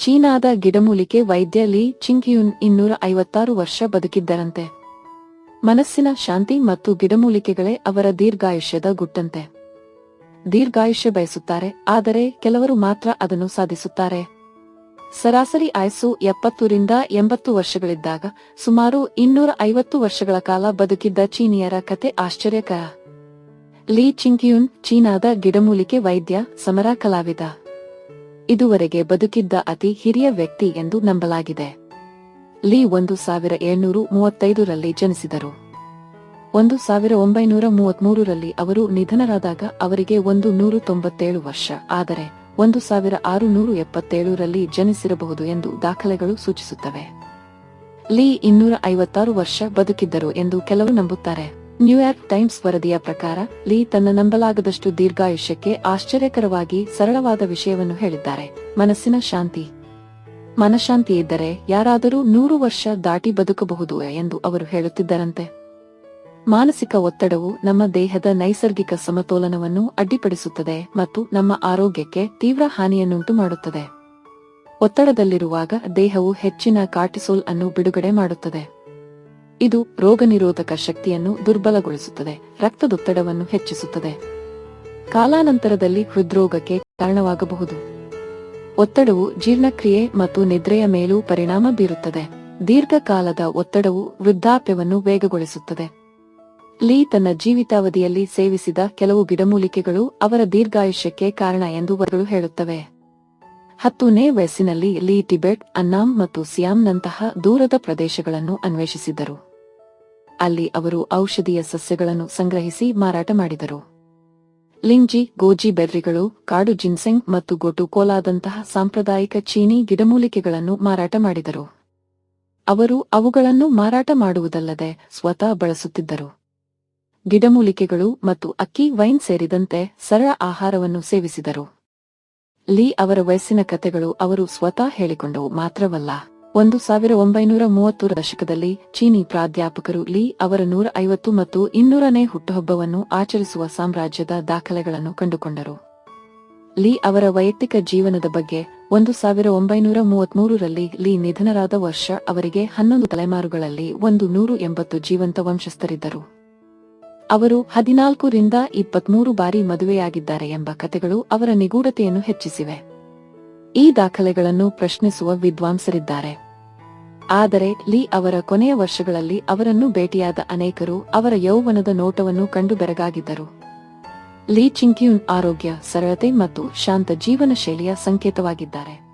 ಚೀನಾದ ಗಿಡಮೂಲಿಕೆ ವೈದ್ಯ ಲಿ ಚಿಂಗ್ಯುನ್ ಇನ್ನೂರ ಐವತ್ತಾರು ವರ್ಷ ಬದುಕಿದ್ದರಂತೆ. ಮನಸ್ಸಿನ ಶಾಂತಿ ಮತ್ತು ಗಿಡಮೂಲಿಕೆಗಳೇ ಅವರ ದೀರ್ಘಾಯುಷ್ಯದ ಗುಟ್ಟಂತೆ. ದೀರ್ಘಾಯುಷ್ಯ ಬಯಸುತ್ತಾರೆ, ಆದರೆ ಕೆಲವರು ಮಾತ್ರ ಅದನ್ನು ಸಾಧಿಸುತ್ತಾರೆ. ಸರಾಸರಿ ಆಯಸ್ಸು ಎಪ್ಪತ್ತರಿಂದ ಎಂಬತ್ತು ವರ್ಷಗಳಿದ್ದಾಗ ಸುಮಾರು ಇನ್ನೂರ ಐವತ್ತು ವರ್ಷಗಳ ಕಾಲ ಬದುಕಿದ್ದ ಚೀನಿಯರ ಕತೆ ಆಶ್ಚರ್ಯಕರ. ಲೀ ಚಿಂಗ್ಯುನ್, ಚೀನಾದ ಗಿಡಮೂಲಿಕೆ ವೈದ್ಯ, ಸಮರ ಕಲಾವಿದ. ಇದುವರೆಗೆ ಬದುಕಿದ್ದ ಅತಿ ಹಿರಿಯ ವ್ಯಕ್ತಿ ಎಂದು ನಂಬಲಾಗಿದೆ. ಲೀ ಒಂದು ಸಾವಿರ ಏಳ್ನೂರು ಮೂವತ್ತೈದರಲ್ಲಿ ಜನಿಸಿದರು. ಒಂದು ಸಾವಿರ ಒಂಬೈನೂರ ಮೂವತ್ಮೂರರಲ್ಲಿ ಅವರು ನಿಧನರಾದಾಗ ಅವರಿಗೆ ಒಂದು ನೂರು ತೊಂಬತ್ತೇಳು ವರ್ಷ. ಆದರೆ, ಒಂದು ಸಾವಿರ ಆರುನೂರು ಎಪ್ಪತ್ತೇಳರಲ್ಲಿ ಜನಿಸಿರಬಹುದು ಎಂದು ದಾಖಲೆಗಳು ಸೂಚಿಸುತ್ತವೆ. ಲೀ ಇನ್ನೂರ ಐವತ್ತಾರು ವರ್ಷ ಬದುಕಿದ್ದರು ಎಂದು ಕೆಲವರು ನಂಬುತ್ತಾರೆ. ನ್ಯೂಯಾರ್ಕ್ ಟೈಮ್ಸ್ ವರದಿಯ ಪ್ರಕಾರ, ಲೀ ತನ್ನ ನಂಬಲಾಗದಷ್ಟು ದೀರ್ಘಾಯುಷ್ಯಕ್ಕೆ ಆಶ್ಚರ್ಯಕರವಾಗಿ ಸರಳವಾದ ವಿಷಯವನ್ನು ಹೇಳಿದ್ದಾರೆ. ಮನಸ್ಸಿನ ಶಾಂತಿ. ಮನಶಾಂತಿ ಇದ್ದರೆ ಯಾರಾದರೂ ನೂರು ವರ್ಷ ದಾಟಿ ಬದುಕಬಹುದು ಎಂದು ಅವರು ಹೇಳುತ್ತಿದ್ದರಂತೆ. ಮಾನಸಿಕ ಒತ್ತಡವು ನಮ್ಮ ದೇಹದ ನೈಸರ್ಗಿಕ ಸಮತೋಲನವನ್ನು ಅಡ್ಡಿಪಡಿಸುತ್ತದೆ ಮತ್ತು ನಮ್ಮ ಆರೋಗ್ಯಕ್ಕೆ ತೀವ್ರ ಹಾನಿಯನ್ನುಂಟು ಮಾಡುತ್ತದೆ. ಒತ್ತಡದಲ್ಲಿರುವಾಗ ದೇಹವು ಹೆಚ್ಚಿನ ಕಾರ್ಟಿಸೋಲ್ ಅನ್ನು ಬಿಡುಗಡೆ ಮಾಡುತ್ತದೆ. ಇದು ರೋಗನಿರೋಧಕ ಶಕ್ತಿಯನ್ನು ದುರ್ಬಲಗೊಳಿಸುತ್ತದೆ, ರಕ್ತದೊತ್ತಡವನ್ನು ಹೆಚ್ಚಿಸುತ್ತದೆ. ಕಾಲಾನಂತರದಲ್ಲಿ ಹೃದ್ರೋಗಕ್ಕೆ ಕಾರಣವಾಗಬಹುದು. ಒತ್ತಡವು ಜೀರ್ಣಕ್ರಿಯೆ ಮತ್ತು ನಿದ್ರೆಯ ಮೇಲೂ ಪರಿಣಾಮ ಬೀರುತ್ತದೆ. ದೀರ್ಘಕಾಲದ ಒತ್ತಡವು ವೃದ್ಧಾಪ್ಯವನ್ನು ವೇಗಗೊಳಿಸುತ್ತದೆ. ಲೀ ತನ್ನ ಜೀವಿತಾವಧಿಯಲ್ಲಿ ಸೇವಿಸಿದ ಕೆಲವು ಗಿಡಮೂಲಿಕೆಗಳು ಅವರ ದೀರ್ಘಾಯುಷ್ಯಕ್ಕೆ ಕಾರಣ ಎಂದು ವರಗಳು ಹೇಳುತ್ತವೆ. ಹತ್ತನೇ ವಯಸ್ಸಿನಲ್ಲಿ ಲೀ ಟಿಬೆಟ್ ಅನ್ನಾಂ ಮತ್ತು ಸಿಯಾಮ್ನಂತಹ ದೂರದ ಪ್ರದೇಶಗಳನ್ನು ಅನ್ವೇಷಿಸಿದರು ಅಲ್ಲಿ ಅವರು ಔಷಧೀಯ ಸಸ್ಯಗಳನ್ನು ಸಂಗ್ರಹಿಸಿ ಮಾರಾಟ ಮಾಡಿದರು. ಲಿಂಜಿ ಗೋಜಿ ಬೆರ್ರಿಗಳು, ಕಾಡು ಜಿನ್ಸೆಂಗ್ ಮತ್ತು ಗೊಟು ಕೋಲಾದಂತಹ ಸಾಂಪ್ರದಾಯಿಕ ಚೀನಿ ಗಿಡಮೂಲಿಕೆಗಳನ್ನು ಮಾರಾಟ ಮಾಡಿದರು. ಅವರು ಅವುಗಳನ್ನು ಮಾರಾಟ ಮಾಡುವುದಲ್ಲದೆ ಸ್ವತಃ ಬಳಸುತ್ತಿದ್ದರು. ಗಿಡಮೂಲಿಕೆಗಳು ಮತ್ತು ಅಕ್ಕಿ, ವೈನ್ ಸೇರಿದಂತೆ ಸರಳ ಆಹಾರವನ್ನು ಸೇವಿಸಿದರು. ಲೀ ಅವರ ವಯಸ್ಸಿನ ಕಥೆಗಳು ಅವರು ಸ್ವತಃ ಹೇಳಿಕೊಂಡವು ಮಾತ್ರವಲ್ಲ. ಒಂದು ಸಾವಿರ ಒಂಬೈನೂರ ಮೂವತ್ತರ ದಶಕದಲ್ಲಿ ಚೀನಿ ಪ್ರಾಧ್ಯಾಪಕರು ಲೀ ಅವರ ನೂರ ಐವತ್ತು ಮತ್ತು ಇನ್ನೂರನೇ ಹುಟ್ಟುಹಬ್ಬವನ್ನು ಆಚರಿಸುವ ಸಾಮ್ರಾಜ್ಯದ ದಾಖಲೆಗಳನ್ನು ಕಂಡುಕೊಂಡರು. ಲೀ ಅವರ ವೈಯಕ್ತಿಕ ಜೀವನದ ಬಗ್ಗೆ ಒಂದು ಸಾವಿರ ಒಂಬೈನೂರ ಮೂವತ್ಮೂರರಲ್ಲಿ ಲೀ ನಿಧನರಾದ ವರ್ಷ ಅವರಿಗೆ ಹನ್ನೊಂದು ತಲೆಮಾರುಗಳಲ್ಲಿ ಒಂದು ನೂರು ಎಂಬತ್ತು ಜೀವಂತ ವಂಶಸ್ಥರಿದ್ದರು. ಅವರು ಹದಿನಾಲ್ಕರಿಂದ ಇಪ್ಪತ್ಮೂರು ಬಾರಿ ಮದುವೆಯಾಗಿದ್ದಾರೆ ಎಂಬ ಕಥೆಗಳು ಅವರ ನಿಗೂಢತೆಯನ್ನು ಹೆಚ್ಚಿಸಿವೆ. ಈ ದಾಖಲೆಗಳನ್ನು ಪ್ರಶ್ನಿಸುವ ವಿದ್ವಾಂಸರಿದ್ದಾರೆ. ಆದರೆ, ಲೀ ಅವರ ಕೊನೆಯ ವರ್ಷಗಳಲ್ಲಿ ಅವರನ್ನು ಭೇಟಿಯಾದ ಅನೇಕರು ಅವರ ಯೌವನದ ನೋಟವನ್ನು ಕಂಡು ಬೆರಗಾಗಿದ್ದರು. ಲೀ ಚಿಂಕ್ಯೂನ್ ಆರೋಗ್ಯ, ಸರಳತೆ ಮತ್ತು ಶಾಂತ ಜೀವನ ಶೈಲಿಯ ಸಂಕೇತವಾಗಿದ್ದಾರೆ.